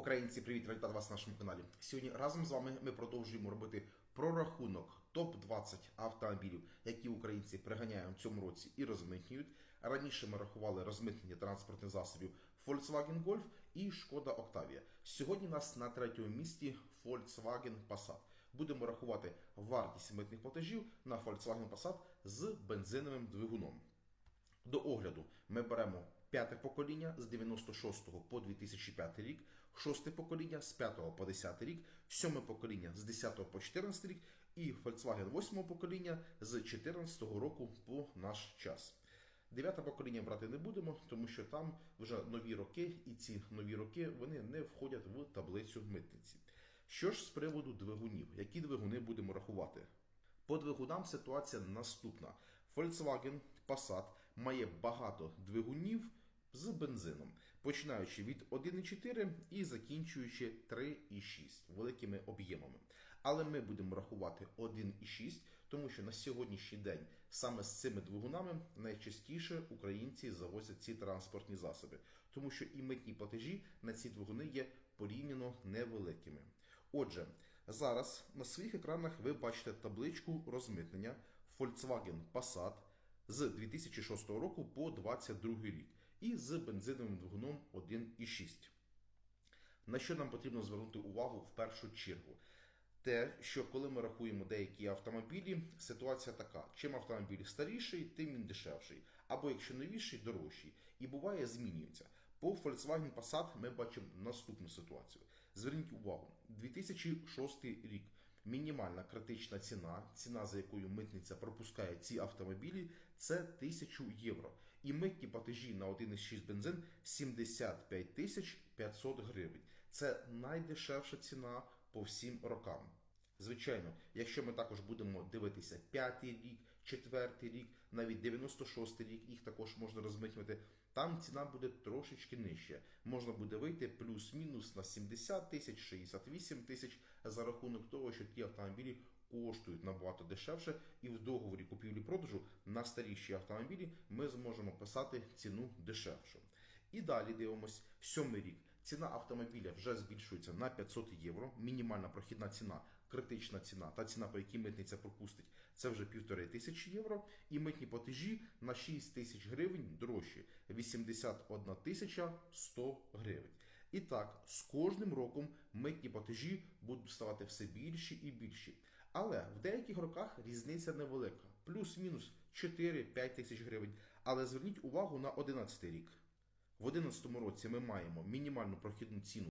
Українці, привіт, вітати вас на нашому каналі. Сьогодні разом з вами ми продовжуємо робити прорахунок топ-20 автомобілів, які українці приганяють в цьому році і розмитнюють. Раніше ми рахували розмитнення транспортних засобів Volkswagen Golf і Шкода Octavia. Сьогодні у нас на третьому місці Volkswagen Passat. Будемо рахувати вартість митних платежів на Volkswagen Passat з бензиновим двигуном. До огляду ми беремо п'яте покоління з 96 по 2005 рік, шосте покоління з 5 по 10 рік, сьоме покоління з 10 по 14 рік і Volkswagen 8 покоління з 14 року по наш час. Дев'яте покоління брати не будемо, тому що там вже нові роки, і ці нові роки вони не входять в таблицю митниці. Що ж з приводу двигунів? Які двигуни будемо рахувати? По двигунам ситуація наступна. Volkswagen Passat має багато двигунів з бензином, починаючи від 1,4 і закінчуючи 3,6 великими об'ємами. Але ми будемо рахувати 1,6, тому що на сьогоднішній день саме з цими двигунами найчастіше українці завозять ці транспортні засоби, тому що і митні платежі на ці двигуни є порівняно невеликими. Отже, зараз на своїх екранах ви бачите табличку розмитнення Volkswagen Passat з 2006 року по 2022 рік і з бензиновим двигуном 1,6. На що нам потрібно звернути увагу в першу чергу? Те, що коли ми рахуємо деякі автомобілі, ситуація така: чим автомобіль старіший, тим він дешевший, або якщо новіший, дорожчий. І буває, змінюється. По Volkswagen Passat ми бачимо наступну ситуацію. Зверніть увагу, 2006 рік. Мінімальна критична ціна, ціна за якою митниця пропускає ці автомобілі, це 1000 євро. І митні платежі на 1,6 бензин 75 тисяч 500 гривень. Це найдешевша ціна по всім рокам. Звичайно, якщо ми також будемо дивитися п'ятий рік, четвертий рік, навіть 96-й рік, їх також можна розмитнювати. Там ціна буде трошечки нижча. Можна буде вийти плюс-мінус на 70 тисяч, 68 тисяч за рахунок того, що ті автомобілі коштують набагато дешевше, і в договорі купівлі-продажу на старіші автомобілі ми зможемо писати ціну дешевшу. І далі дивимось сьомий рік. Ціна автомобіля вже збільшується на 500 євро. Мінімальна прохідна ціна, критична ціна, та ціна, по якій митниця пропустить, це вже півтори тисячі євро. І митні платежі на 6 тисяч гривень дорожчі 81 тисяча 100 гривень. І так, з кожним роком митні платежі будуть ставати все більші і більші. Але в деяких роках різниця невелика, плюс-мінус 4-5 тисяч гривень. Але зверніть увагу на 2011 рік. В 2011 році ми маємо мінімальну прохідну ціну